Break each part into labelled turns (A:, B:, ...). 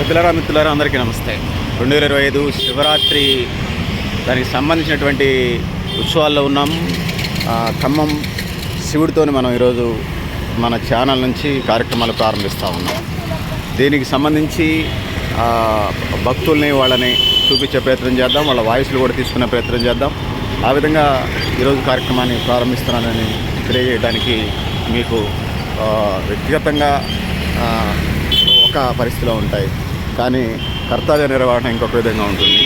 A: మిత్రులారా మిత్రులారా అందరికీ నమస్తే. రెండు వేల ఇరవై ఐదు శివరాత్రి దానికి సంబంధించినటువంటి ఉత్సవాల్లో ఉన్నాం. ఖమ్మం శివుడితో మనం ఈరోజు మన ఛానల్ నుంచి కార్యక్రమాలు ప్రారంభిస్తూ ఉన్నాం. దీనికి సంబంధించి భక్తుల్ని వాళ్ళని చూపించే ప్రయత్నం చేద్దాం వాళ్ళ వాయిస్లు కూడా తీసుకునే ప్రయత్నం చేద్దాం. ఆ విధంగా ఈరోజు కార్యక్రమాన్ని ప్రారంభిస్తున్నానని తెలియజేయడానికి మీకు వ్యక్తిగతంగా ఒక పరిస్థితిలో ఉంటాయి. కానీ కర్తవ్య నిర్వహణ ఇంకొక విధంగా ఉంటుంది.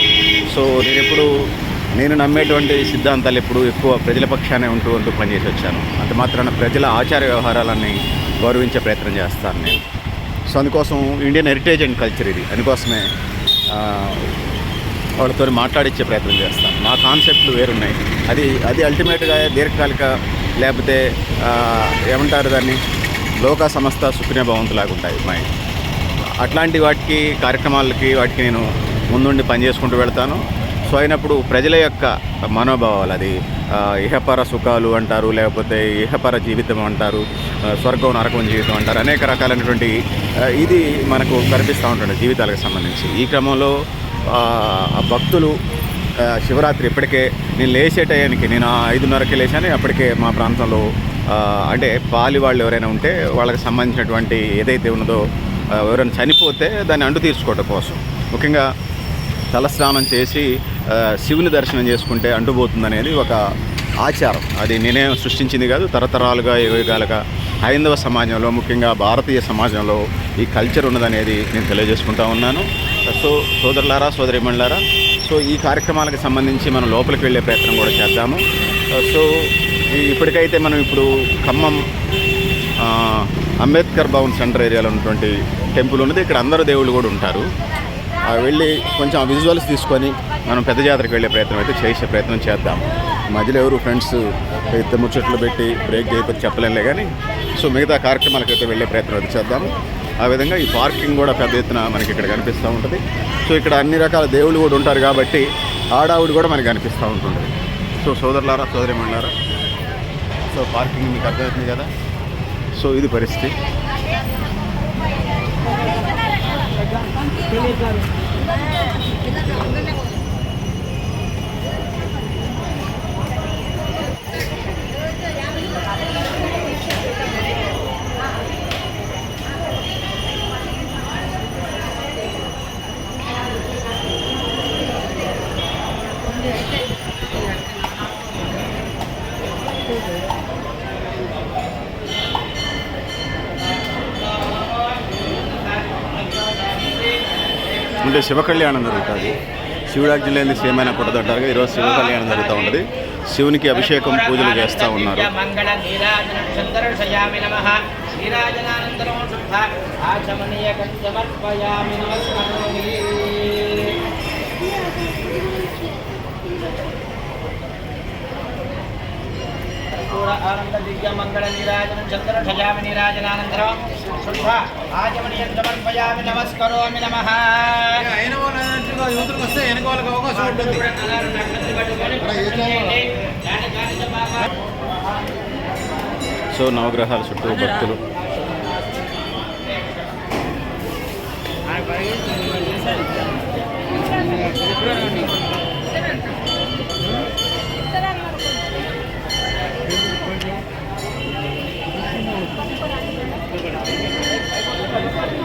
A: సో నేను ఎప్పుడు నేను నమ్మేటువంటి సిద్ధాంతాలు ఎప్పుడు ఎక్కువ ప్రజల పక్షానే ఉంటూ ఉంటూ పనిచేసి వచ్చాను. అంత మాత్రాన ప్రజల ఆచార వ్యవహారాలన్నీ గౌరవించే ప్రయత్నం చేస్తాను నేను. సో అందుకోసం ఇండియన్ హెరిటేజ్ అండ్ కల్చర్ ఇది. అందుకోసమే వాళ్ళతో మాట్లాడించే ప్రయత్నం చేస్తాను. మా కాన్సెప్ట్లు వేరున్నాయి. అది అది అల్టిమేట్గా దీర్ఘకాలిక లేకపోతే ఏమంటారు దాన్ని? లోక సంస్థ సుఖిన భవంతులాగా ఉంటాయి. మైండ్ అట్లాంటి వాటికి కార్యక్రమాలకి వాటికి నేను ముందుండి పనిచేసుకుంటూ వెళ్తాను. సో అయినప్పుడు ప్రజల యొక్క మనోభావాలు అది ఇహపర సుఖాలు అంటారు లేకపోతే ఇహపర జీవితం అంటారు స్వర్గం నరకం జీవితం అంటారు అనేక రకాలైనటువంటి ఇది మనకు కనిపిస్తూ ఉంటుంది జీవితాలకు సంబంధించి. ఈ క్రమంలో భక్తులు శివరాత్రి ఇప్పటికే నేను లేచే టయానికి నేను ఐదున్నరకి లేచాను. అప్పటికే మా ప్రాంతంలో అంటే పాలి వాళ్ళు ఎవరైనా ఉంటే వాళ్ళకి సంబంధించినటువంటి ఏదైతే ఉన్నదో ఎవరైనా చనిపోతే దాన్ని అంటు తీర్చుకోవటం కోసం. ముఖ్యంగా తలస్నానం చేసి శివుని దర్శనం చేసుకుంటే అంటుపోతుంది అనేది ఒక ఆచారం. అది నేనే సృష్టించింది కాదు తరతరాలుగా యుగాలుగా హైందవ సమాజంలో ముఖ్యంగా భారతీయ సమాజంలో ఈ కల్చర్ ఉన్నదనేది నేను తెలియజేసుకుంటా ఉన్నాను. సో సోదరులారా సోదరిమణులారా సో ఈ కార్యక్రమాలకు సంబంధించి మనం లోపలికి వెళ్ళే ప్రయత్నం కూడా చేద్దాము. సో ఇప్పటికైతే మనం ఇప్పుడు ఖమ్మం అంబేద్కర్ భవన్ సెంటర్ ఏరియాలో ఉన్నటువంటి టెంపుల్ ఉన్నది. ఇక్కడ అందరూ దేవుళ్ళు కూడా ఉంటారు. వెళ్ళి కొంచెం విజువల్స్ తీసుకొని మనం పెద్ద జాతరకు వెళ్ళే ప్రయత్నం అయితే చేసే ప్రయత్నం చేద్దాం. మధ్యలో ఎవరు ఫ్రెండ్స్ అయితే ముచ్చట్లు పెట్టి బ్రేక్ చేయకపోతే చెప్పలేంలే కానీ సో మిగతా కార్యక్రమాలకు అయితే వెళ్ళే ప్రయత్నం అయితే చేద్దాము ఆ విధంగా ఈ పార్కింగ్ కూడా పెద్ద ఎత్తున మనకి ఇక్కడ కనిపిస్తూ ఉంటుంది. సో ఇక్కడ అన్ని రకాల దేవుళ్ళు కూడా ఉంటారు కాబట్టి ఆడావుడు కూడా మనకి కనిపిస్తూ ఉంటుంది సో సోదరులారా సోదరిమణులారా సో పార్కింగ్ మీకు అర్థమవుతుంది కదా? సో ఇది పరిస్థితి. అంటే శివ కళ్యాణం జరుగుతుంది శివుడాజ్ఞ లేని సేమైనా పుట్టదంటారుగా ఈరోజు శివ కళ్యాణం జరుగుతూ ఉంటుంది. శివునికి అభిషేకం పూజలు చేస్తూ ఉన్నారు.
B: మంగళ శుద్ధ. ఆచమనీయకం సమర్పయామి నమస్కారం కర్పూర ఆనంద దివ్య మంగళ నీరాజనం చంద్ర ధ్వజామి నీరాజనానంతరం శుద్ధ ఆజమనీయం సమర్పయామి నమస్కరోమి నమ
A: సో నవగ్రహాల చుట్టూ భక్తులు. ఆయన Thank you.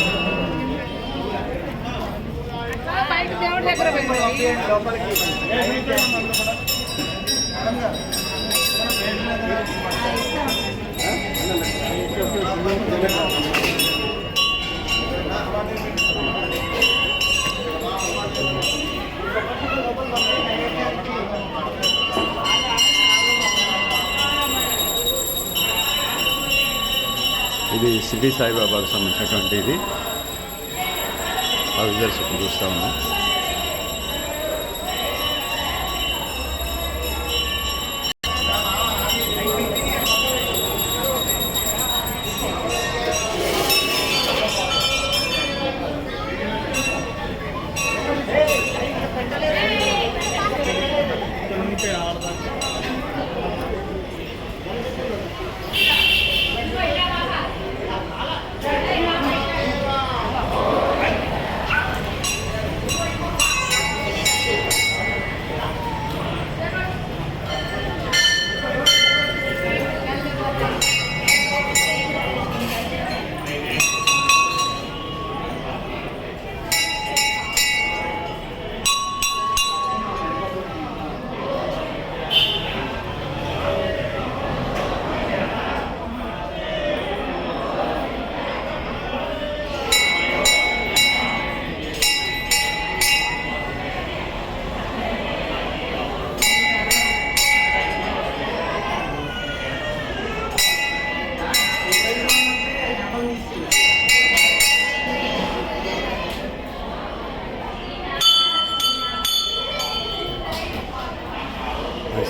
A: ఇది సిద్ధి సాయిబాబాకు సంబంధించినటువంటి ఇది ఆ విజువల్స్ చూస్తూ ఉన్నాం.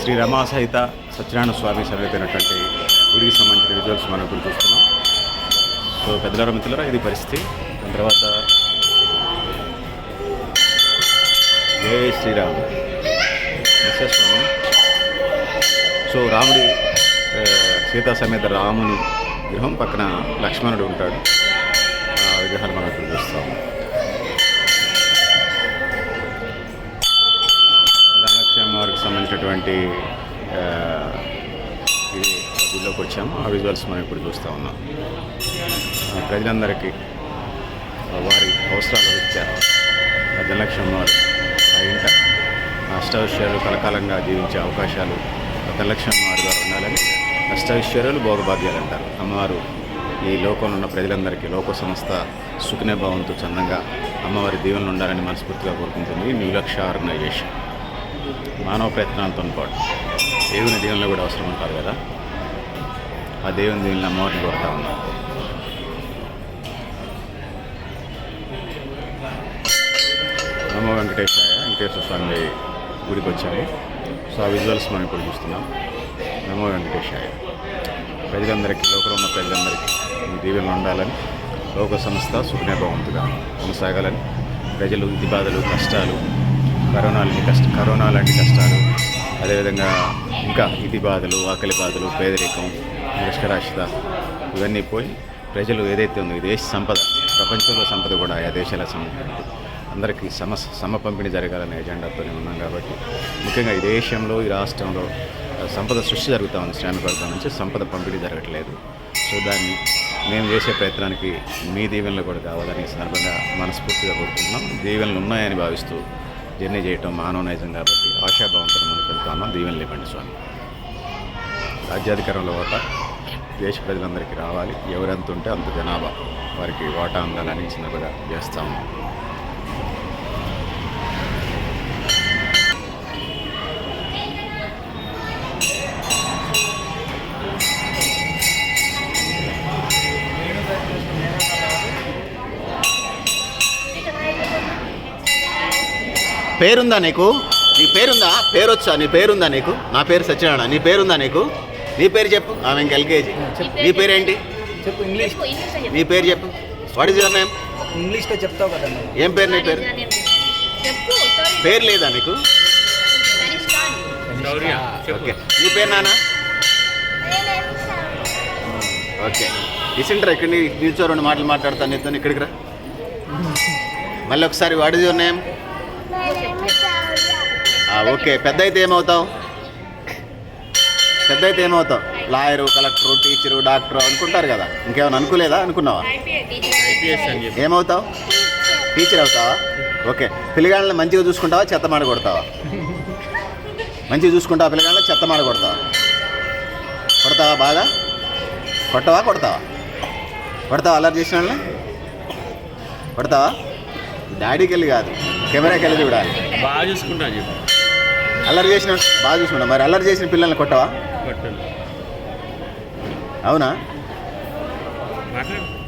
A: శ్రీ రమా సహిత సత్యనారాయణ స్వామి సమేతైనటువంటి గుడికి సంబంధించిన విజువల్స్ మనం ఇప్పుడు చూస్తున్నాం. సో పెద్దల మిత్రులరా ఇది పరిస్థితి. దాని తర్వాత జయ శ్రీరామ్. స్వామి. సో రాముడి సీతా సమేత రాముని గృహం పక్కన లక్ష్మణుడు ఉంటాడు. ఉన్నటువంటి ఇది గుడిలోకి వచ్చాము ఆ విజువల్స్ మనం ఇప్పుడు చూస్తూ ఉన్నాం. ప్రజలందరికీ వారి అవసరాల రీత్యా ధనలక్ష్మి వారు ఆ ఇంట అష్టైశ్వర్యాలు కలకాలంగా జీవించే అవకాశాలు ధనలక్ష్మి వారి ద్వారా ఉండాలని అష్టైశ్వర్యాలు భోగభాగ్యాలు అంటారు. అమ్మవారు ఈ లోకంలో ఉన్న ప్రజలందరికీ లోక సంస్థ సుఖనే భావంతో చందంగా అమ్మవారి దీవెనలు ఉండాలని మనస్ఫూర్తిగా కోరుకుంటుంది నిర్లక్ష్య ఆర్గనైజేషన్ మానవ ప్రయత్నాలతో పాటు దేవుని దీవెనలు కూడా అవసరం ఉంటారు కదా? ఆ దేవుని దీవెనలు అమ్మవారిని కోరుతా ఉన్నాం. నమో వెంకటేశాయ వెంకటేశ్వర స్వామి గుడికి వచ్చాము. సో ఆ విజువల్స్ మనం ఇప్పుడు చూస్తున్నాం. నమో వెంకటేశాయ. ప్రజలందరికీ లోకంలో ఉన్న ప్రజలందరికీ ఈ దీవెనలు ఉండాలని లోక సంస్థ సుఖనిర్భవంతుగా కొనసాగాలని ప్రజలు ఇది బాధలు కష్టాలు కరోనా లాంటి కష్ట కరోనా లాంటి కష్టాలు అదేవిధంగా ఇంకా ఇది బాధలు ఆకలి బాధలు పేదరికం నిరక్షరాస్యత ఇవన్నీ పోయి ప్రజలు ఏదైతే ఉందో ఈ దేశ సంపద ప్రపంచంలో సంపద కూడా ఆయా దేశాల సంపద అందరికీ సమ సమ పంపిణీ జరగాలనే ఎజెండాతోనే ఉన్నాం కాబట్టి ముఖ్యంగా ఈ దేశంలో ఈ రాష్ట్రంలో సంపద సృష్టి జరుగుతూ ఉంది శ్రామిక వర్గం నుంచి సంపద పంపిణీ జరగట్లేదు. సో దాన్ని మేము చేసే ప్రయత్నానికి మీ దీవెనలు కూడా కావాలని సందర్భంగా మనస్ఫూర్తిగా కోరుకుంటున్నాం. దీవెనలు ఉన్నాయని భావిస్తూ జర్నీ చేయటం మానవ నైజం కాబట్టి ఆశాభావంతో ముందుకు వెళ్తా ఉన్నాం దీవెనలు ఇవ్వండి స్వామి. రాజ్యాధికారంలో ఓట దేశ ప్రజలందరికీ రావాలి. ఎవరెంత ఉంటే అంత జనాభా వారికి వాటా అందాలని చిన్నగా చేస్తా ఉన్నాం. పేరుందా నీకు? నీ పేరుందా? పేరు వచ్చా నీ పేరుందా నీకు? నా పేరు సత్యనారాయణ. నీ పేరుందా నీకు? నీ పేరు చెప్పు. ఆమె ఇంక ఎల్కేజీ. నీ పేరేంటి?
C: చెప్పు ఇంగ్లీష్.
A: నీ పేరు చెప్పు. వాట్ ఇస్ యువర్ నేమ్
C: ఇంగ్లీష్లో చెప్తావు కదా
A: ఏం పేరు నీ పేరు? పేరు లేదా నీకు? ఓకే. నీ పేరు నాన్న? ఓకే. ఇసింటరా ఇక్కడ నిల్చో రెండు మాటలు మాట్లాడతాను నీతో ఇక్కడికి రా. మళ్ళీ ఒకసారి what is your name okay పెద్ద అయితే ఏమవుతావు? పెద్ద అయితే ఏమవుతావు? లాయరు కలెక్టరు టీచరు డాక్టరు అనుకుంటారు కదా. ఇంకేమైనా అనుకోలేదా? అనుకున్నావా? ఏమవుతావు? టీచర్ అవుతావా? ఓకే. పిల్లగాళ్ళని మంచిగా చూసుకుంటావా? చెత్త మాడ కొడతావా? మంచిగా చూసుకుంటావా? పిల్లగాళ్ళని చెత్త మాడ కొడతావా? కొడతావా బాగా? కొట్టవా? కొడతావా? కొడతావా అల్లరి చేసిన వాళ్ళని? కొడతావా? డాడీకి వెళ్ళి కాదు. కెమెరాకి వెళ్ళి చూడాలి.
D: బాగా చూసుకుంటాను చెప్పు.
A: అల్లరి చేసిన బాగా చూసుకుంటా మరి అల్లరి చేసిన పిల్లల్ని కొట్టవా? అవునా?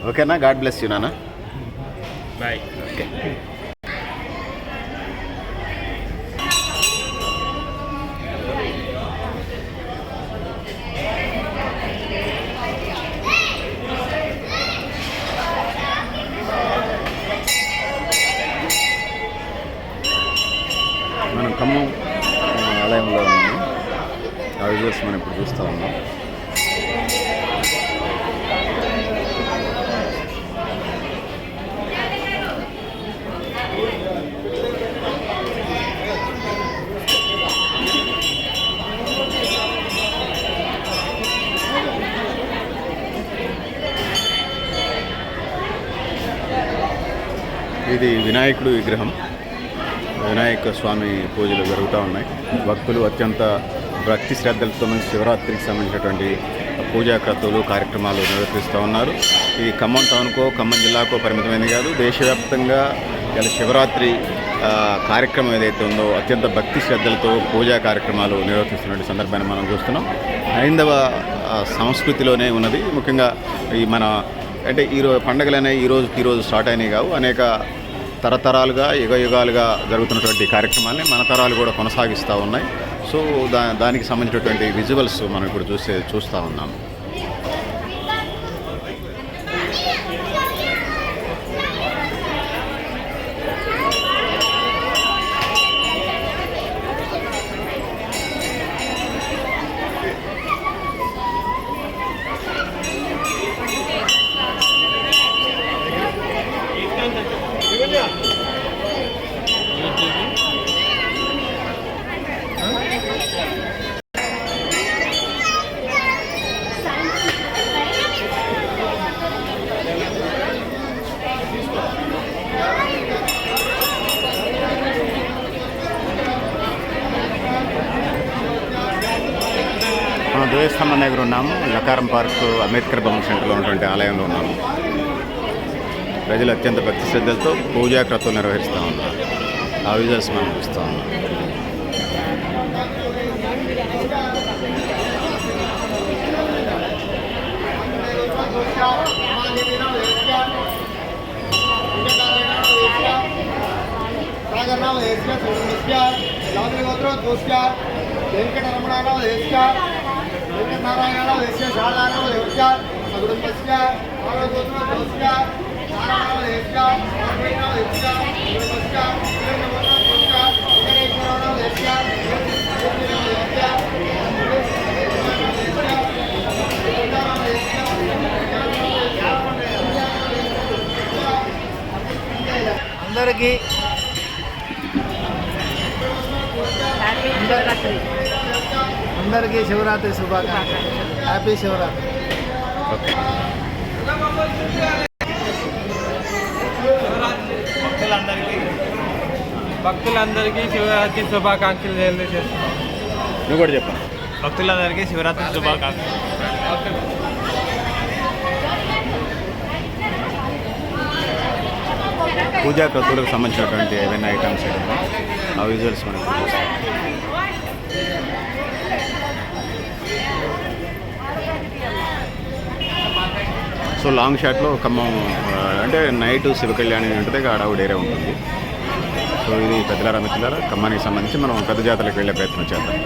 A: ఓకేనా? గాడ్ బ్లెస్ యూ నాన్న.
D: బాయ్.
A: ఓకే. ఇది వినాయకుడు విగ్రహం. వినాయక స్వామి పూజలు జరుగుతూ ఉన్నాయి. భక్తులు అత్యంత భక్తి శ్రద్ధలతో మంది శివరాత్రికి సంబంధించినటువంటి పూజా క్రతువులు కార్యక్రమాలు నిర్వహిస్తూ ఉన్నారు. ఇది ఖమ్మం టౌన్కో ఖమ్మం జిల్లాకో పరిమితమైనది కాదు. దేశవ్యాప్తంగా ఇలా శివరాత్రి కార్యక్రమం ఏదైతే ఉందో అత్యంత భక్తి శ్రద్ధలతో పూజా కార్యక్రమాలు నిర్వహిస్తున్న సందర్భాన్ని మనం చూస్తున్నాం. హైందవ సంస్కృతిలోనే ఉన్నది. ముఖ్యంగా ఈ మన అంటే ఈరోజు పండుగలనే ఈరోజు ఈరోజు స్టార్ట్ అయినాయి కావు. అనేక తరతరాలుగా యుగ యుగాలుగా జరుగుతున్నటువంటి కార్యక్రమాన్ని మన తరాలు కూడా కొనసాగిస్తూ ఉన్నాయి. సో దా దానికి సంబంధించినటువంటి విజువల్స్ మనం ఇప్పుడు చూసే చూస్తూ ఉన్నాము దగ్గర ఉన్నాము. లకారం పార్క్ అంబేద్కర్ భవన్ సెంటర్లో ఉన్నటువంటి ఆలయంలో ఉన్నాము. ప్రజలు అత్యంత భక్తి శ్రద్ధలతో పూజా నిర్వహిస్తూ ఉన్నారు. ఆ విజువల్స్ మనం చూస్తూ ఉన్నాం.
E: సాగర్రావు హెస్కార్ నమస్కార్ లాద్రి గోత్రం వెంకటరమణారావు వెంకటనారాయణరావు వేసిన శారదారావు హెస్కార్ సగుడు నమస్కార్ మానవ గోత్రం నమస్కార్ నారాయణరావు హెస్కార్ నారాయణరావు
C: అందరికీ అందరికీ శివరాత్రి శుభాకాంక్షలు. హ్యాపీ శివరాత్రి.
E: భక్తులందరికీ భక్తులందరికీ శివరాత్రి శుభాకాంక్షలు తెలియజేస్తున్నాం.
A: నువ్వు కూడా చెప్పు.
E: భక్తులందరికీ శివరాత్రి శుభాకాంక్షలు.
A: పూజా క్రతువులకు సంబంధించినటువంటి ఏవైనా ఐటమ్స్ ఏదైనా ఆ విజువల్స్ మనకి సో లాంగ్ షాట్లో ఖమ్మం అంటే నైట్ శివ కళ్యాణి ఉంటుంది ఆడవుడు ఏరియా ఉంటుంది. సో ఇది పెద్దలారా మిత్రులారా ఖమ్మానికి సంబంధించి మనం పెద్ద జాతరకు వెళ్ళే ప్రయత్నం చేద్దాం.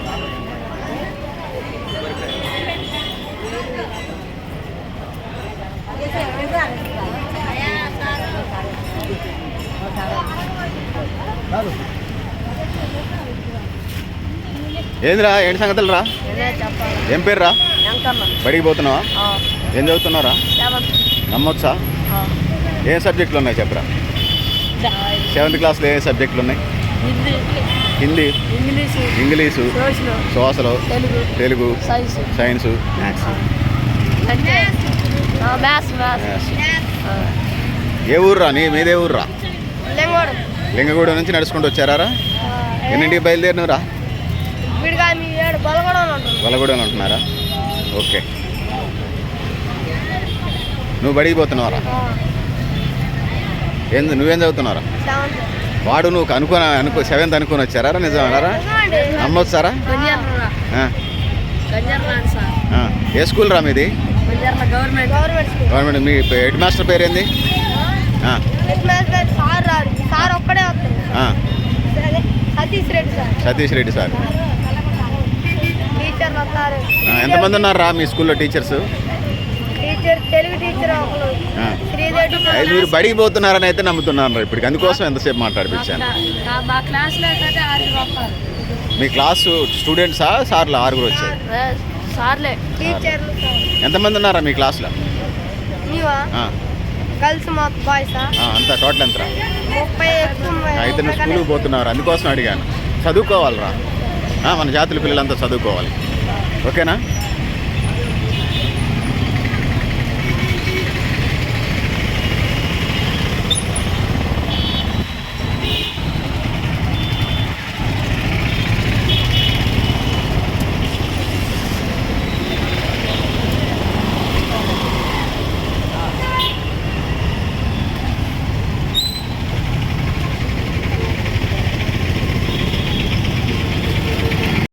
A: ఏందిరా ఏంటి సంగతులు రా? ఏం పేరు రా బడికి పోతున్నావా? ఏం చదువుతున్నారా నమ్మొచ్చా? ఏ సబ్జెక్టులు ఉన్నాయి చెప్పరా? సెవెంత్ క్లాస్లో ఏ సబ్జెక్టులు ఉన్నాయి? Hindi.
F: English. Social. Telugu. Science.
A: Maths. ఏ ఊర్రా? నీ మీదే ఊర్రా? లింగగూడెం. నుంచి నడుచుకుంటూ వచ్చారా ఎన్నింటికి బయలుదేరినరా వలగూడెం ఉంటున్నారా ఓకే. నువ్వు బడికి పోతున్నావరా? ఏం నువ్వేం చదువుతున్నారా వాడు నువ్వు అనుకున్న అనుకో సెవెంత్ అనుకుని వచ్చారా? నిజమేనారా? నమ్మొచ్చారా. ఏ స్కూల్ రా మీది
F: గవర్నమెంట్.
A: మీ హెడ్ మాస్టర్ పేరు ఏంది?
F: సతీష్ రెడ్డి సార్.
A: ఎంతమంది ఉన్నారు రా మీ స్కూల్లో టీచర్స్?
F: టీచర్ తెలుగు టీచర్ ఒకరు
A: ఆ.
F: శ్రీదేవి
A: అది మీరు బడికి పోతున్నారని అయితే నమ్ముతున్నాను ఇప్పటికి. అందుకోసం ఎంతసేపు మాట్లాడిపించాను.
F: మా క్లాస్లో అయితే ఆరుగురు వస్తారు.
A: మీ క్లాసు స్టూడెంట్సా సార్లు ఆరుగురు వచ్చారు?
F: సార్లే. టీచర్లు
A: ఎంతమంది ఉన్నారా మీ క్లాస్లో?
F: నీవా
A: ఆ,
F: గర్ల్స్ మా బాయ్సా
A: ఆ, అంతా టోటల్
F: ముప్పై ఎక్కువ
A: అయితే నువ్వు స్కూల్కి పోతున్నారు అందుకోసం అడిగాను. చదువుకోవాలిరా. ఆ, మన జాతుల పిల్లలంతా చదువుకోవాలి. ఓకేనా?